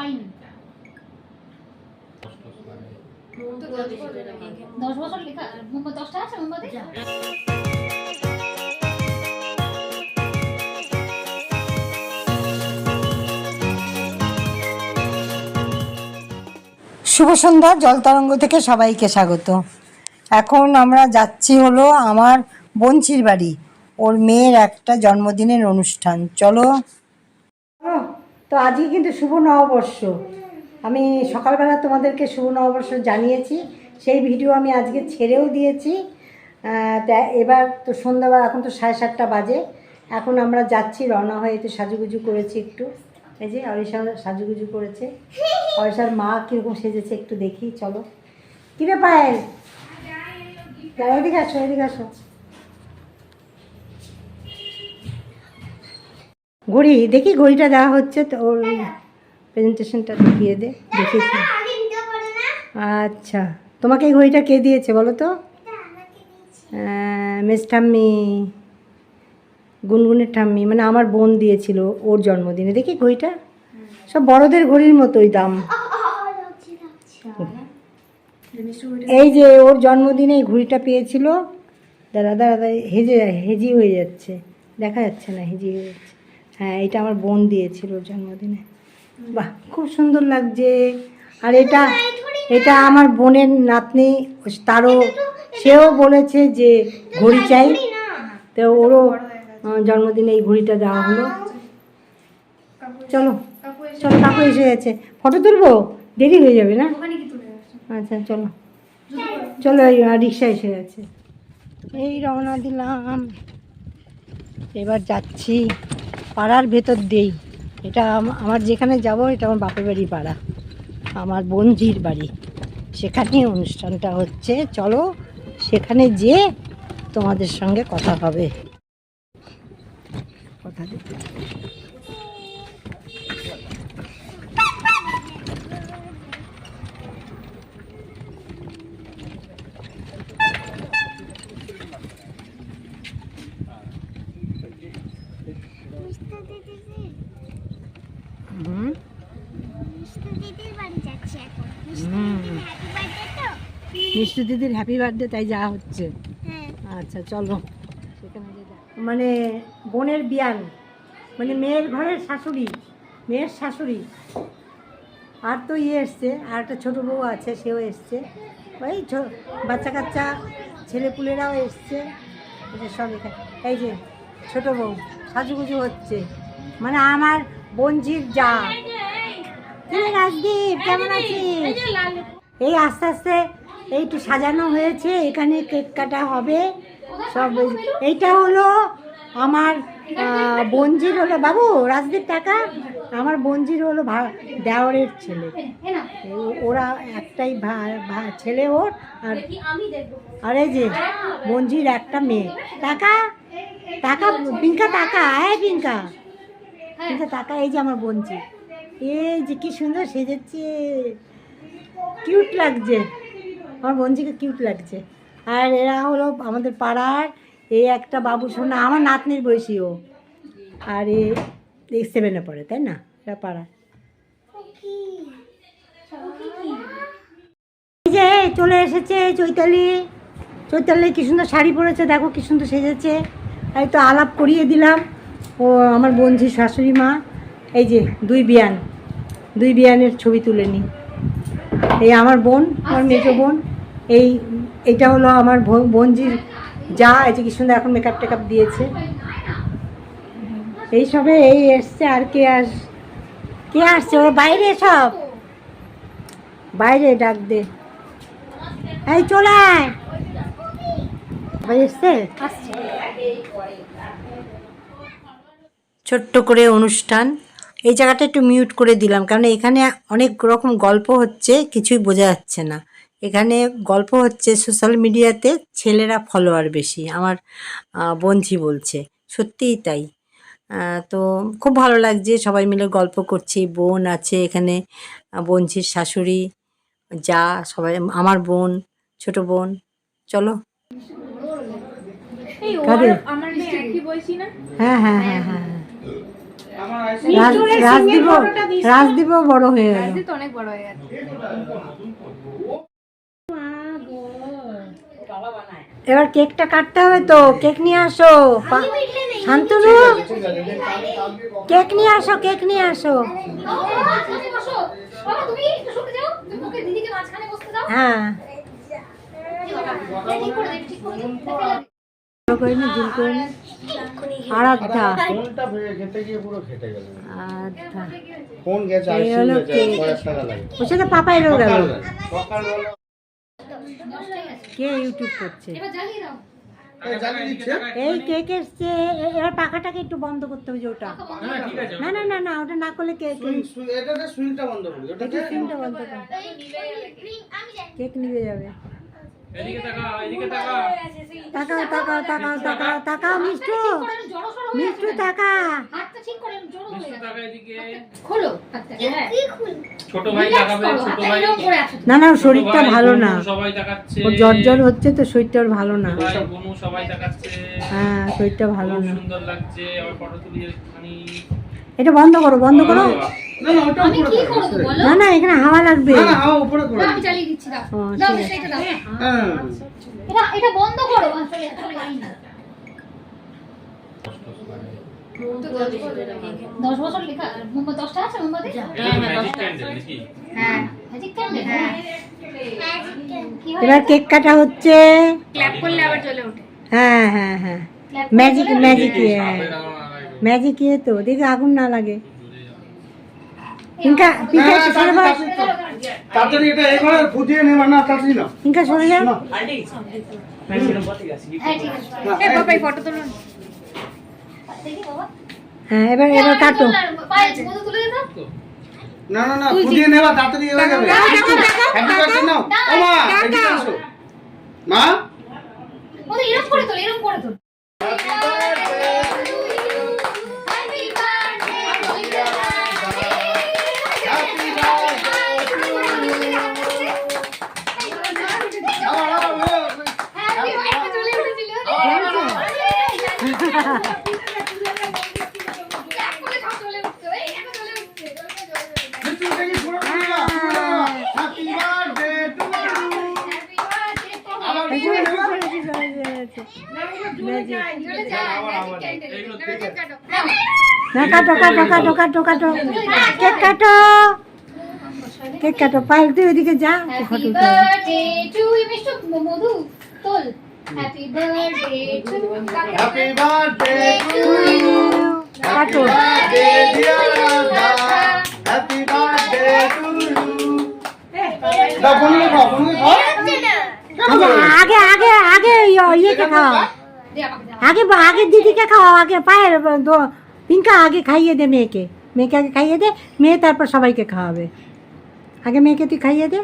পাইনি। দশ বছর লেখা দশটা আছে মোমবাতি? শুভ সন্ধ্যা জলতরঙ্গ থেকে সবাইকে স্বাগত। এখন আমরা যাচ্ছি হলো আমার বঞ্চির বাড়ি ওর মেয়ের একটা জন্মদিনের অনুষ্ঠান। চলো তো আজকে কিন্তু শুভ নববর্ষ। আমি সকালবেলা তোমাদেরকে শুভ নববর্ষ জানিয়েছি সেই ভিডিও আমি আজকে ছেড়েও দিয়েছি। তা এবার তো সন্ধ্যাবেলা এখন তো সাড়ে সাতটা বাজে। এখন আমরা যাচ্ছি রওনা হয়ে একটু সাজুগুজু করেছি একটু। এই যে অরিষা সাজুগুজু করেছে। অরিষার মা কীরকম সেজেছে একটু দেখি চলো। কিরে পায়েল যাও, এদিকে আসো এদিকে আসো। ঘড়ি, দেখি ঘড়িটা দেওয়া হচ্ছে তো, ওর প্রেজেন্টেশনটা দিয়ে দে দেখেছি আচ্ছা তোমাকে এই ঘড়িটা কে দিয়েছে বলো তো? মিস ঠাম্মি, গুনগুনের ঠাম্মি মানে আমার বোন দিয়েছিল ওর জন্মদিনে, দেখি ঘড়িটা। সব বড়দের ঘড়ির মতোই দাম। এই যে ওর জন্মদিনে এই ঘড়িটা পেয়েছিল দাদা দাদা হেজে, হেজি হয়ে যাচ্ছে, দেখা যাচ্ছে না, হেজি হয়ে যাচ্ছে। হ্যাঁ এটা আমার বোন দিয়েছিল জন্মদিনে। বাহ খুব সুন্দর লাগছে। আর এটা এটা আমার বোনের নাতনি তারও সেও বলেছে যে ঘড়ি চাই। তো ওরও জন্মদিনে এই ঘড়িটা দেওয়া হলো। চলো চলো কাকু এসে গেছে। ফটো তুলবো? দেরি হয়ে যাবে না? আচ্ছা চলো। চলো এই রিক্সা এসে গেছে। এই রওনা দিলাম। এবার যাচ্ছি। পাড়ার ভেতর দেই। এটা আমার যেখানে যাব, এটা আমার বাপের বাড়ি পাড়া। আমার বঞ্জির বাড়ি। সেখানেই অনুষ্ঠানটা হচ্ছে। চলো, সেখানে যে তোমাদের সঙ্গে কথা হবে। কথা হুম? মিষ্টি দিদির হ্যাপি বার্থডে তাই যা হচ্ছে। আচ্ছা চলো। সেখানে মানে বোনের বিয়ান মানে মেয়ের ঘরের শাশুড়ি মেয়ের শাশুড়ি। আর তো ইয়ে এসছে আর একটা ছোটো বউ আছে সেও এসছে। ওই বাচ্চা কাচ্চা ছেলেপুলেরাও এসছে। সব এখানে। এই যে ছোটো বউ সাজুগুজু হচ্ছে। মানে আমার বঞ্জির যা। রাজদীপ, কেমন আছিস? এই আস্তে আস্তে এই একটু সাজানো হয়েছে, এখানে কেক কাটা হবে। সব এইটা হলো আমার বঞ্জির হলো, বাবু, রাজদীপ টাকা আমার বঞ্জির হলো ভা- দেওরের ছেলে। ওরা একটাই ছেলে ওর, আর আর যে বঞ্জির একটা মেয়ে। টাকা টাকা পিঙ্কা টাকা হ্যাঁ পিঙ্কা। পিঙ্কা টাকা এই যে আমার বঞ্জি এই যে কি সুন্দর সেজেছে। কিউট লাগছে। আমার বঞ্জিকে কিউট লাগছে। আর এরা হলো আমাদের পাড়ার এই একটা বাবু সোনা, আমার নাতনির বয়সী ও। আর এই সেভেনে পড়ে, তাই না? এরা পাড়া যে চলে এসেছে চৈতালি। চৈতালি কি সুন্দর শাড়ি পরেছে, দেখো কি সুন্দর সেজেছে। এই তো আলাপ করিয়ে দিলাম। ও আমার বঞ্জি শাশুড়ি মা এই যে দুই বিয়ান দুই বিয়ানের ছবি তুলে নিই। এই আমার বোন আমার মেজো বোন এই এটা হলো আমার বোন- বোনজির যা এই যে কি সুন্দর এখন মেকআপ টেকআপ দিয়েছে। এই সবে এই এসছে আর কে আস কে আসছে? ওরা বাইরে সব। বাইরে ডাক দে। এই চলে আয়। এসছে? ছোট্ট করে অনুষ্ঠান। এই জায়গাটা একটু মিউট করে দিলাম কারণ এখানে অনেক রকম গল্প হচ্ছে কিছুই বোঝা যাচ্ছে না। এখানে গল্প হচ্ছে সোশ্যাল মিডিয়াতে ছেলেরা ফলোয়ার বেশি আমার বঞ্ঝি বলছে। সত্যিই তাই। তো খুব ভালো লাগছে সবাই মিলে গল্প করছি। বোন আছে এখানে আহ, বঞ্ঝির শাশুড়ি যা সবাই আমার বোন ছোট বোন। চলো। হ্যাঁ হ্যাঁ হ্যাঁ হ্যাঁ রাজ- রাজদীপ রাজদীপ বড় হয়ে গেল। অনেক বড় হয়ে গেছে এবার কেকটা কাটতে হবে তো। কেক নিয়ে আসো। শান্তনু কেক নিয়ে আসো কেক নিয়ে আসো। হ্যাঁ। করে করে আরাধ্যা ওর সাথে পাপাই রয়ে গেল। কে ইউটিউব করছে? এবার জ্বালিয়ে দাও। এই কেক এসছে? এবার পাখাটাকে একটু বন্ধ করতে হবে যে ওটা। না না না না ওটা না করলে কেক সুইংটা বন্ধ করি ওটাতে সিমটা বন্ধ কর। কেক নিভে যাবে। তাকাও তাকাও তাকাও তাকাও তাকাও মিষ্টু করে জড়ো সড়ো হয়ে মিষ্টু তাকা। না না শরীরটা ভালো না। ওর জ্বর জ্বর হচ্ছে তো শরীরটা ওর ভালো না। হ্যাঁ শরীরটা ভালো না। এটা বন্ধ করো বন্ধ করো। না না এখানে হাওয়া লাগবে। না হাওয়া উপরে করে। আমি চালিয়ে দিচ্ছি, দাও। দাও, এটা দাও। হ্যাঁ এটা এটা বন্ধ করো। দশ বছর লেখা? মোমবাতি দশটা আছে মোমবাতি? হ্যাঁ হয় এবার কেক কাটা হচ্ছে। ক্ল্যাপ করলে আবার চলে ওঠে। হ্যাঁ হ্যাঁ হ্যাঁ। ম্যাজিক ম্যাজিক ইয়ে ম্যাজিক ইয়ে তো দেখে আগুন না লাগে। হ্যাঁ, তাড়াতাড়ি এটা এবারে ফুটিয়ে নেবা না তাড়াতাড়ি না ইনকা সরে যাও হ্যাঁ ঠিক আছে না, এ বাবা এই ফটো তুলুন। দেখি হ্যাঁ এবার এবার কাটো। দে তো না না না ফুটিয়ে নেবা তাড়াতাড়ি হয়ে যাবে। হ্যাপি বার্থডে নাও। ও মা এদিকে আসো। মা? মধু এরকম করে তোল এরকম করে হ্যাপি বার্থডে না কাটো কাটো কাটো কাটো কাটো কেক কাটো কেক কাটো যা ফটো মধু তোল happy birthday to happy birthday to কাটো birthday dear Radha happy birthday to you দাও বন্ধু খাও বন্ধু খাও আগে আগে আগে আগে ইয়ে- ইয়েকে খাওয়াও দে আমাকে দে আগে আগে দিদিকে খাওয়াও আগে পায়ের দ- পিঙ্কা আগে খাইয়ে দে মেয়েকে মেয়েকে আগে খাইয়ে দে মেয়ে তারপর সবাইকে খাওয়াবে আগে মেয়েকে তুই খাইয়ে দে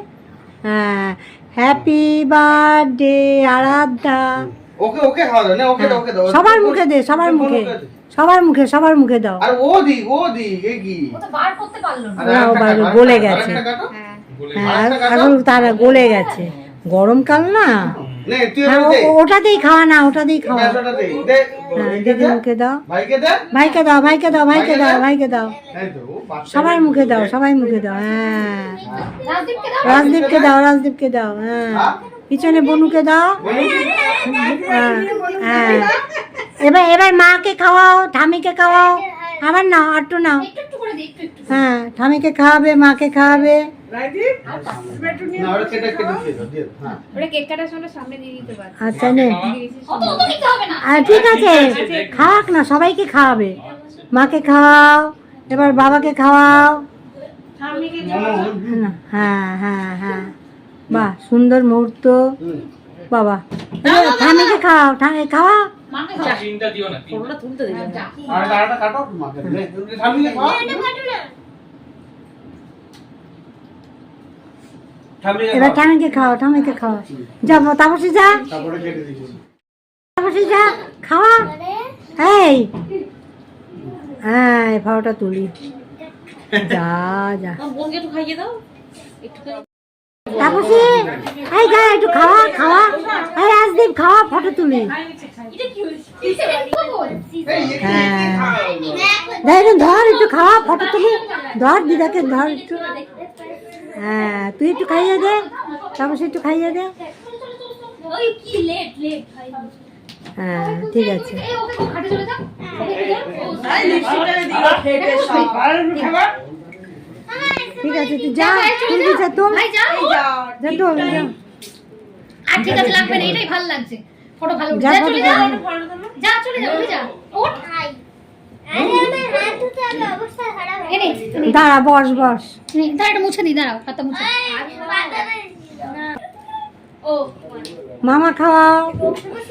হ্যাঁ হ্যাপি বার্থডে আরাধ্যা ওকে ওকে খাওয়া না ওকে ওকে দাও। সবার মুখে দে সবার মুখে। সবার মুখে সবার মুখে দাও। আর ও দি ও দি এ কি? ও তো বার করতে পারল না। আর ও বার বাইরে গলে গেছে। হ্যাঁ এখন তারা গলে গেছে। গরমকাল না? হ্যাঁ ওটাতেই খাওয়া না ওটাতেই খাওয়া। হ্যাঁ দিদি মুখে দাও। ভাইকে দাও ভাইকে দাও ভাইকে দাও ভাইকে দাও। সবার মুখে দাও সবাই মুখে দাও হ্যাঁ। রাজদীপকে দাও। রাজদীপকে দাও হ্যাঁ। পিছনে বনুকে দাও। হ্যাঁ হ্যাঁ। এবার এবার মাকে খাওয়াও ঠামিকে খাওয়াও। আবার নাও আটটু নাও। একটু একটু করে দে একটু একটু হ্যাঁ ঠামিকে খাওয়াবে মাকে খাওয়াবে। হ্যাঁ আচ্ছা ঠিক আছে। খাওয়াক না সবাইকে খাওয়াবে। মাকে খাওয়াও এবার বাবাকে খাওয়াও। না, হ্যাঁ হ্যাঁ হ্যাঁ। বাহ সুন্দর মুহূর্ত। বাবা। ঠামিকে খাওয়াও ঠামি খাওয়াও। মাকে খাও তিনটা দিও না তিনটা। যা আর আরেকটা কাটো মাকে নে ঠামিকে খাও ঠামিকে এবার ঠামিকে খাও ঠামিকে খাও যা তাপসী যা তারপরে তাপসী যা খাওয়া এই হ্যাঁ এই ফাওয়াটা তুলি যা যা তাপসী এই যা একটু খাওয়া খাওয়া এই রাজদীপ খাওয়া ফটো তুলি হ্যাঁ ধর একটু খাওয়া ফটো তুলি ধর দিদাকে ধর একটু হ্যাঁ তুই একটু খাইয়ে দে। তাপসী একটু খাইয়ে দে। হ্যাঁ ঠিক আছে। ঠিক আছে তুই যা। তুই যা যাও যা। আর ঠিক আছে লাগবে না এটাই ভালো লাগছে। ফটো ভালো যা যা চলে যা। যা। চলে যা উঠে যা। ওঠ এনে এনে দাঁড়া বস বস। নে, দাঁড়া মুছে দি দাঁড়াও হাতটা মুছে। মামা খাওয়াও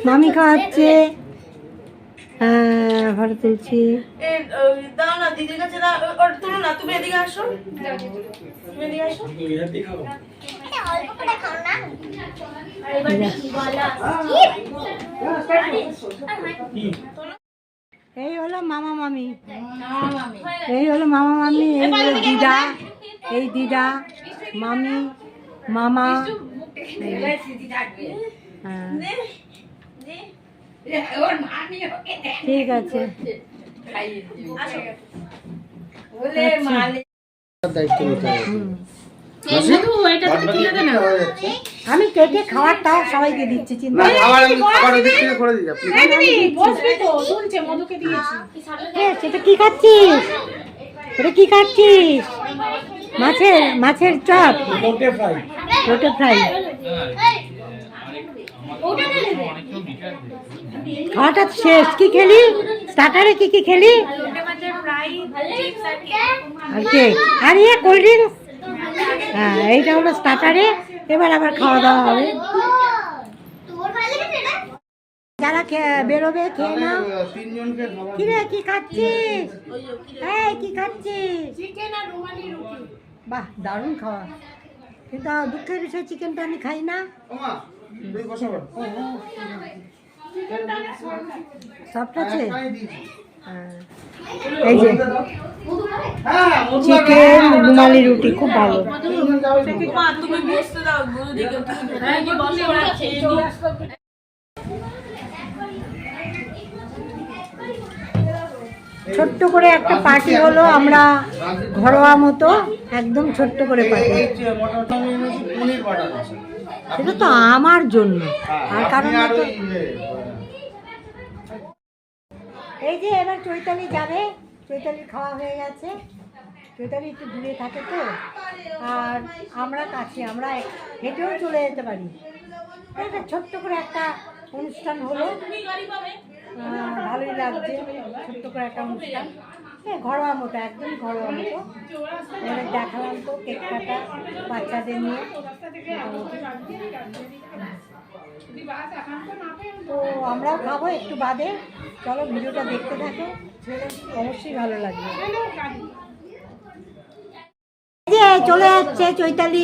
মামি খাওয়াচ্ছে। হ্যাঁ ফটো তুলছি। দাও এই হলো মামা মামি। এই হলো মামা মামি এই হলো দিদা এই দিদা মামি মামা। হ্যাঁ। ঠিক। আছে দায়িত্ব আমি কেটে খাবারটাও সবাইকে দিচ্ছি চিন্তা সেটা কি খাচ্ছিস? ওটা কি খাচ্ছিস? মাছের মাছের চপ। লোটে ফ্রাই। খাওয়াটা শেষ। কি খেলি? স্টার্টারে কি কি খেলি? আর কেক। আর ইয়ে কোল্ড ড্রিঙ্কস? হ্যাঁ এইটা হলো স্টার্টারে এবার আবার খাওয়া দাওয়া হবে যারা বেরোবে খেয়ে নাও তিনজনকে কি রে কি খাচ্ছিস এই কি খাচ্ছিস বাহ দারুণ খাওয়া কিন্তু দুঃখের বিষয় চিকেনটা আমি খাই না। সফট আছে। হ্যাঁ। এই যে হ্যাঁ। চিকেন রুমালি রুটি খুব ভালো। ছোট্ট করে একটা পার্টি হলো আমরা ঘরোয়া মতো একদম ছোট্ট করে পার্টি। সেটা তো আমার জন্য। হ্যাঁ, আর কারণ এই যে এবার চৈতালি যাবে চৈতালির খাওয়া হয়ে গেছে। চৈতালি একটু দূরে থাকে তো। আর আমরা কাছে আমরা হেঁটেও চলে যেতে পারি। একটা ছোট্ট করে একটা অনুষ্ঠান হলো। ভালোই লাগছে ছোট্ট করে একটা অনুষ্ঠান। হ্যাঁ ঘরোয়া মতো একদম ঘরোয়া মতো। এবারে দেখালাম তো কেক কাটা বাচ্চাদের নিয়ে। তো আমরাও খাব একটু বাদে। চলো ভিডিওটা দেখতে থাকো। অবশ্যই ভালো লাগবে। চলে যাচ্ছে চৈতালি।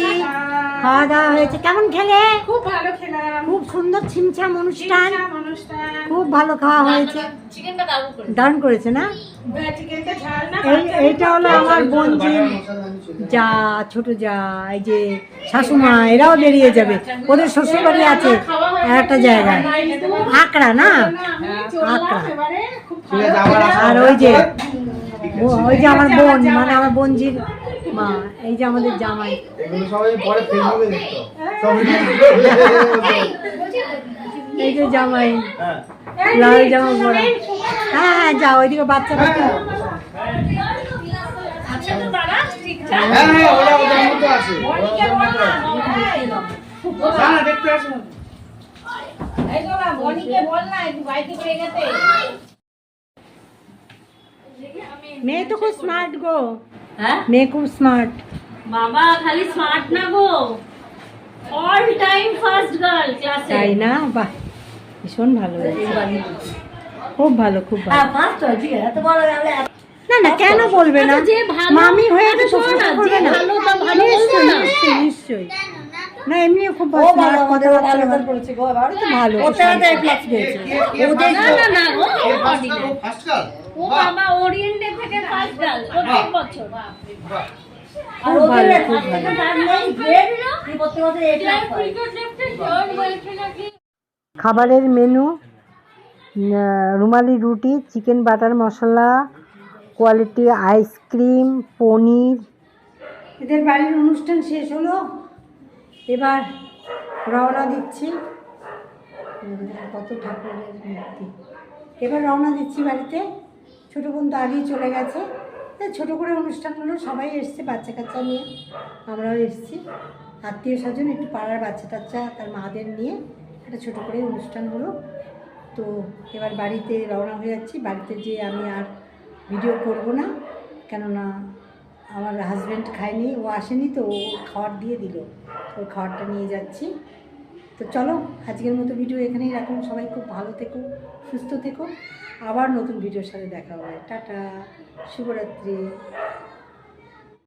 খাওয়া দাওয়া হয়েছে। কেমন খেলে? খুব ভালো খেলাম। খুব সুন্দর ছিমছাম অনুষ্ঠান। খুব ভালো খাওয়া হয়েছে। চিকেনটা দারুণ করেছে। না? এই এইটা হলো আমার বোনজি মশলা আমি চলে যা ছোট যা এই যে শাশুমা এরাও বেরিয়ে যাবে। ওদের শ্বশুর বাড়ি আছে একটা জায়গায়। আকড়া না? আকড়া। আর ওই যে ওই যে আমার বোন মানে আমার বোনজির মা এই যে আমাদের জামাই। সবাই পরে ফেসবুকে দেখতো। সবাই এই যে জামাই হ্যাঁ। লাল জামা পরা। হ্যাঁ হ্যাঁ যাও ওইদিকে আসুন মেয়ে তো খুব স্মার্ট গো। হ্যাঁ? মেয়ে খুব স্মার্ট বাবা খালি স্মার্ট না গো। অল টাইম ফার্স্ট গার্ল ক্লাসে তাই না? বাহ ভীষণ ভালো খুব ভালো খুব ভালো। না না কেন বলবে না? মামি হয়ে তো করবে না। ভালো তা ভালো বলব নিশ্চয়ই না। নিশ্চয়ই নিশ্চয়ই। না এমনিও খুব ভালো কথাবার্তা করেছে গো এবারও তো ভালো। না না না গো ফার্স্ট গার্ল? ও বাবা ওরিয়েন্টে থেকে ফার্স্ট তিন বছর। খুব ভালো। খুব ভালো তার নেই গ্রেড না? খাবারের menu rumali roti chicken butter masala Kwality ice cream paneer. এদের বাড়ির অনুষ্ঠান শেষ হলো। এবার রওনা দিচ্ছি। কত ঠাকুরের মূর্তি। এবার রওনা দিচ্ছি বাড়িতে। ছোটো বোন আগেই চলে গেছে। ছোটো করে অনুষ্ঠান হলো সবাই এসছে বাচ্চা কাচ্চা নিয়ে। আমরাও এসেছি। আত্মীয় স্বজন একটু পাড়ার বাচ্চা টাচ্চা, তার মাদের নিয়ে একটা ছোটো করে অনুষ্ঠান হলো। তো এবার বাড়িতে রওনা হয়ে যাচ্ছি। বাড়িতে যে আমি আর ভিডিও করব না। কেননা আমার হাজব্যান্ড খায়নি, ও আসেনি তো ও খাবার দিয়ে দিল। ওর খাবারটা নিয়ে যাচ্ছি। তো চলো, আজকের মতো ভিডিও এখানেই রাখুন। সবাই খুব ভালো থেকো, সুস্থ থেকো। আবার নতুন ভিডিওর সাথে দেখা হবে। টাটা শুভরাত্রি।